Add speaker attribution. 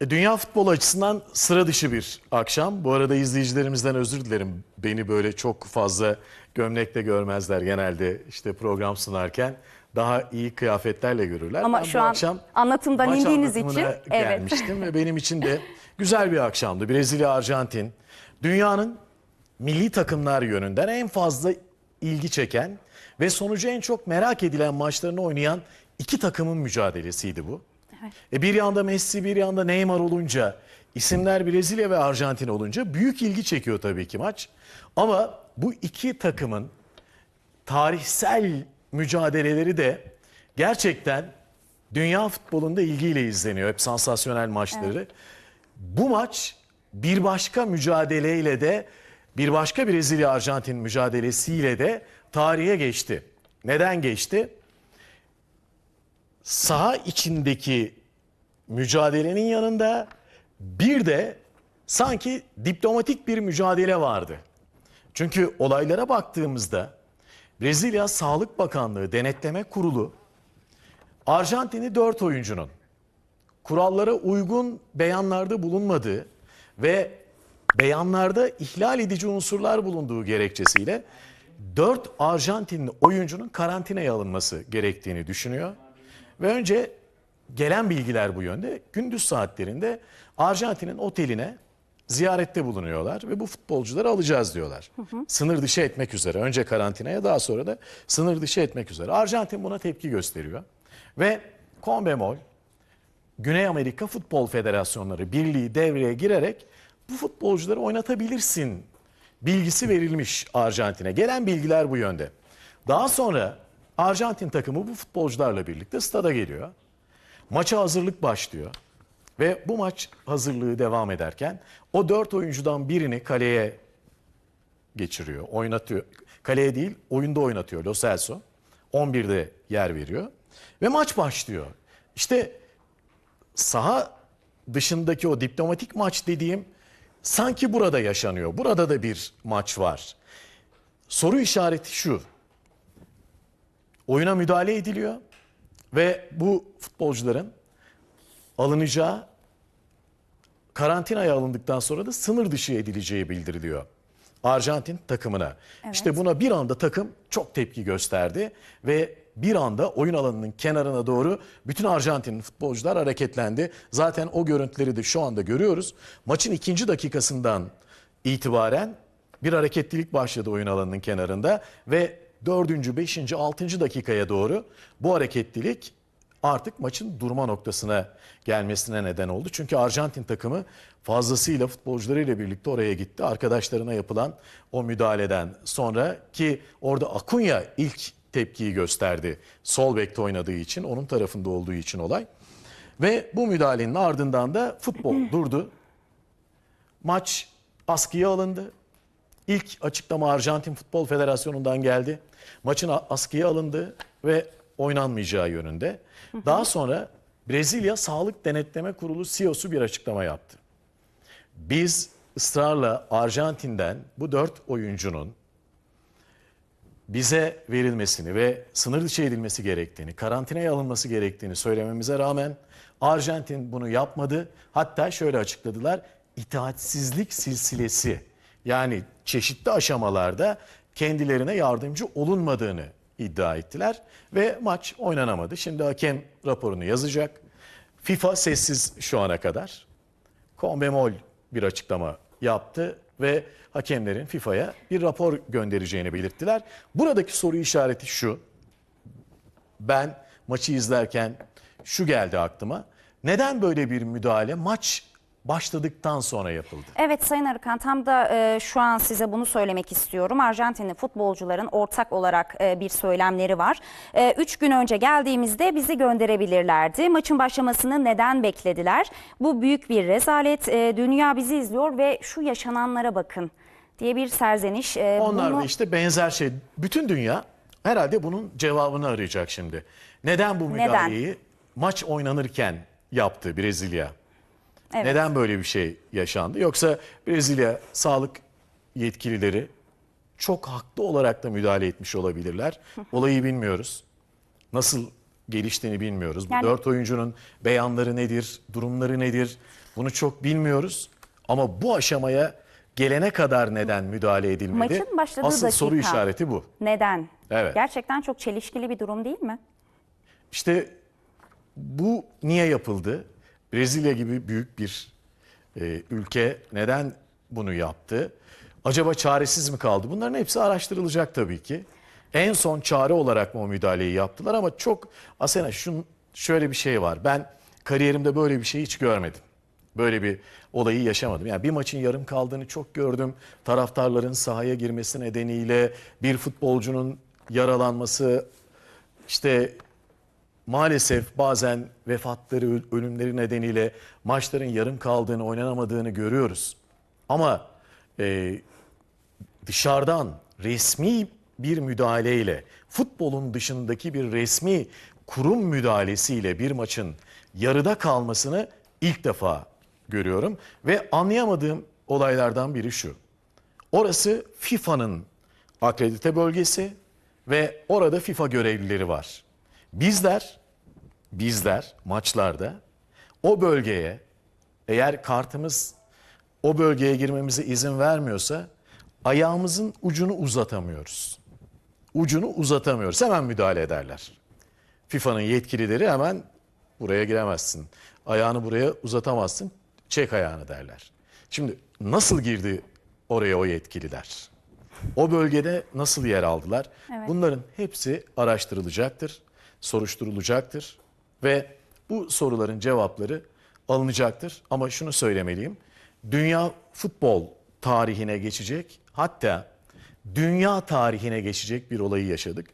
Speaker 1: E, Dünya futbolu açısından sıra dışı bir akşam. Bu arada izleyicilerimizden özür dilerim. Beni böyle çok fazla gömlekle görmezler genelde işte program sunarken. Daha iyi kıyafetlerle görürler.
Speaker 2: Ama
Speaker 1: Ben
Speaker 2: şu
Speaker 1: bu
Speaker 2: an
Speaker 1: akşam
Speaker 2: anlatımdan indiğiniz için, evet.
Speaker 1: gelmiştim ve benim için de güzel bir akşamdı. Brezilya, Arjantin. Dünyanın milli takımlar yönünden en fazla ilgi çeken ve sonucu en çok merak edilen maçlarını oynayan iki takımın mücadelesiydi bu. E bir yanda Messi bir yanda Neymar olunca isimler Brezilya ve Arjantin olunca büyük ilgi çekiyor tabii ki maç. Ama bu iki takımın tarihsel mücadeleleri de gerçekten dünya futbolunda ilgiyle izleniyor. Hep sansasyonel maçları. Bu maç bir başka mücadeleyle de bir başka Brezilya Arjantin mücadelesiyle de tarihe geçti. Neden geçti? Saha içindeki mücadelenin yanında bir de sanki diplomatik bir mücadele vardı. Çünkü olaylara baktığımızda Brezilya Sağlık Bakanlığı Denetleme Kurulu Arjantin'i 4 oyuncunun kurallara uygun beyanlarda bulunmadığı ve beyanlarda ihlal edici unsurlar bulunduğu gerekçesiyle 4 Arjantinli oyuncunun karantinaya alınması gerektiğini düşünüyor. Ve önce gelen bilgiler bu yönde. Gündüz saatlerinde Arjantin'in oteline ziyarette bulunuyorlar ve bu futbolcuları alacağız diyorlar. Sınır dışı etmek üzere. Önce karantinaya daha sonra da sınır dışı etmek üzere. Arjantin buna tepki gösteriyor. Ve CONMEBOL Güney Amerika Futbol Federasyonları Birliği devreye girerek bu futbolcuları oynatabilirsin bilgisi verilmiş Arjantin'e. Gelen bilgiler bu yönde. Daha sonra Arjantin takımı bu futbolcularla birlikte stada geliyor. Maça hazırlık başlıyor. Ve bu maç hazırlığı devam ederken o dört oyuncudan birini kaleye geçiriyor, oynatıyor. Kaleye değil, oyunda oynatıyor Lo Celso. 11'de yer veriyor. Ve maç başlıyor. İşte saha dışındaki o diplomatik maç dediğim sanki burada yaşanıyor. Burada da bir maç var. Soru işareti şu. Oyuna müdahale ediliyor ve bu futbolcuların alınacağı karantinaya alındıktan sonra da sınır dışı edileceği bildiriliyor. Arjantin takımına. İşte buna bir anda takım çok tepki gösterdi ve bir anda oyun alanının kenarına doğru bütün Arjantin futbolcular hareketlendi. Zaten o görüntüleri de şu anda görüyoruz. Maçın ikinci dakikasından itibaren bir hareketlilik başladı oyun alanının kenarında ve dördüncü, beşinci, altıncı dakikaya doğru bu hareketlilik artık maçın durma noktasına gelmesine neden oldu. Çünkü Arjantin takımı fazlasıyla futbolcularıyla birlikte oraya gitti. Arkadaşlarına yapılan o müdahaleden sonra ki orada Akunya ilk tepkiyi gösterdi. Sol bekte oynadığı için, onun tarafında olduğu için olay. Ve bu müdahalenin ardından da futbol durdu. Maç askıya alındı. İlk açıklama Arjantin Futbol Federasyonu'ndan geldi. Maçın askıya alındı ve oynanmayacağı yönünde. Daha sonra Brezilya Sağlık Denetleme Kurulu CEO'su bir açıklama yaptı. Biz ısrarla Arjantin'den bu dört oyuncunun bize verilmesini ve sınır dışı edilmesi gerektiğini, karantinaya alınması gerektiğini söylememize rağmen Arjantin bunu yapmadı. Hatta şöyle açıkladılar. İtaatsizlik silsilesi yani çeşitli aşamalarda kendilerine yardımcı olunmadığını iddia ettiler ve maç oynanamadı. Şimdi hakem raporunu yazacak. FIFA sessiz şu ana kadar. Conmebol bir açıklama yaptı ve hakemlerin FIFA'ya bir rapor göndereceğini belirttiler. Buradaki soru işareti şu. Ben maçı izlerken şu geldi aklıma. Neden böyle bir müdahale maç başladıktan sonra yapıldı?
Speaker 2: Evet Sayın Arıkan tam da e, şu an size bunu söylemek istiyorum. Arjantinli futbolcuların ortak olarak e, bir söylemleri var. E, üç gün önce geldiğimizde bizi gönderebilirlerdi. Maçın başlamasını neden beklediler? Bu büyük bir rezalet. E, dünya bizi izliyor ve şu yaşananlara bakın diye bir serzeniş. E,
Speaker 1: Onlar
Speaker 2: bunu-
Speaker 1: da işte benzer şey. Bütün dünya herhalde bunun cevabını arayacak şimdi. Neden bu
Speaker 2: Neden?
Speaker 1: müdahaleyi maç oynanırken yaptı Brezilya?
Speaker 2: Evet.
Speaker 1: Neden böyle bir şey yaşandı? Yoksa Brezilya sağlık yetkilileri çok haklı olarak da müdahale etmiş olabilirler. Olayı bilmiyoruz. Nasıl geliştiğini bilmiyoruz.
Speaker 2: Yani-
Speaker 1: Bu dört oyuncunun beyanları nedir, durumları nedir bunu çok bilmiyoruz. Ama bu aşamaya gelene kadar neden müdahale edilmedi?
Speaker 2: Maçın başladığı
Speaker 1: Asıl soru
Speaker 2: dakika.
Speaker 1: işareti bu.
Speaker 2: Neden?
Speaker 1: Evet.
Speaker 2: Gerçekten çok çelişkili bir durum değil mi?
Speaker 1: İşte bu niye yapıldı? Brezilya gibi büyük bir e, ülke neden bunu yaptı? Acaba çaresiz mi kaldı? Bunların hepsi araştırılacak tabii ki. En son çare olarak mı o müdahaleyi yaptılar ama çok Asena şun, şöyle bir şey var. Ben kariyerimde böyle bir şey hiç görmedim. Böyle bir olayı yaşamadım. Yani bir maçın yarım kaldığını çok gördüm. Taraftarların sahaya girmesi nedeniyle bir futbolcunun yaralanması, işte maalesef bazen vefatları, öl- ölümleri nedeniyle maçların yarım kaldığını, oynanamadığını görüyoruz. Ama e, dışarıdan resmi bir müdahaleyle, futbolun dışındaki bir resmi kurum müdahalesiyle bir maçın yarıda kalmasını ilk defa görüyorum. Ve anlayamadığım olaylardan biri şu. Orası FIFA'nın akredite bölgesi ve orada FIFA görevlileri var. Bizler, bizler maçlarda o bölgeye eğer kartımız o bölgeye girmemize izin vermiyorsa ayağımızın ucunu uzatamıyoruz. Ucunu uzatamıyoruz. Hemen müdahale ederler. FIFA'nın yetkilileri hemen buraya giremezsin. Ayağını buraya uzatamazsın. Çek ayağını derler. Şimdi nasıl girdi oraya o yetkililer? O bölgede nasıl yer aldılar?
Speaker 2: Evet.
Speaker 1: Bunların hepsi araştırılacaktır, soruşturulacaktır ve bu soruların cevapları alınacaktır. Ama şunu söylemeliyim. Dünya futbol tarihine geçecek hatta dünya tarihine geçecek bir olayı yaşadık.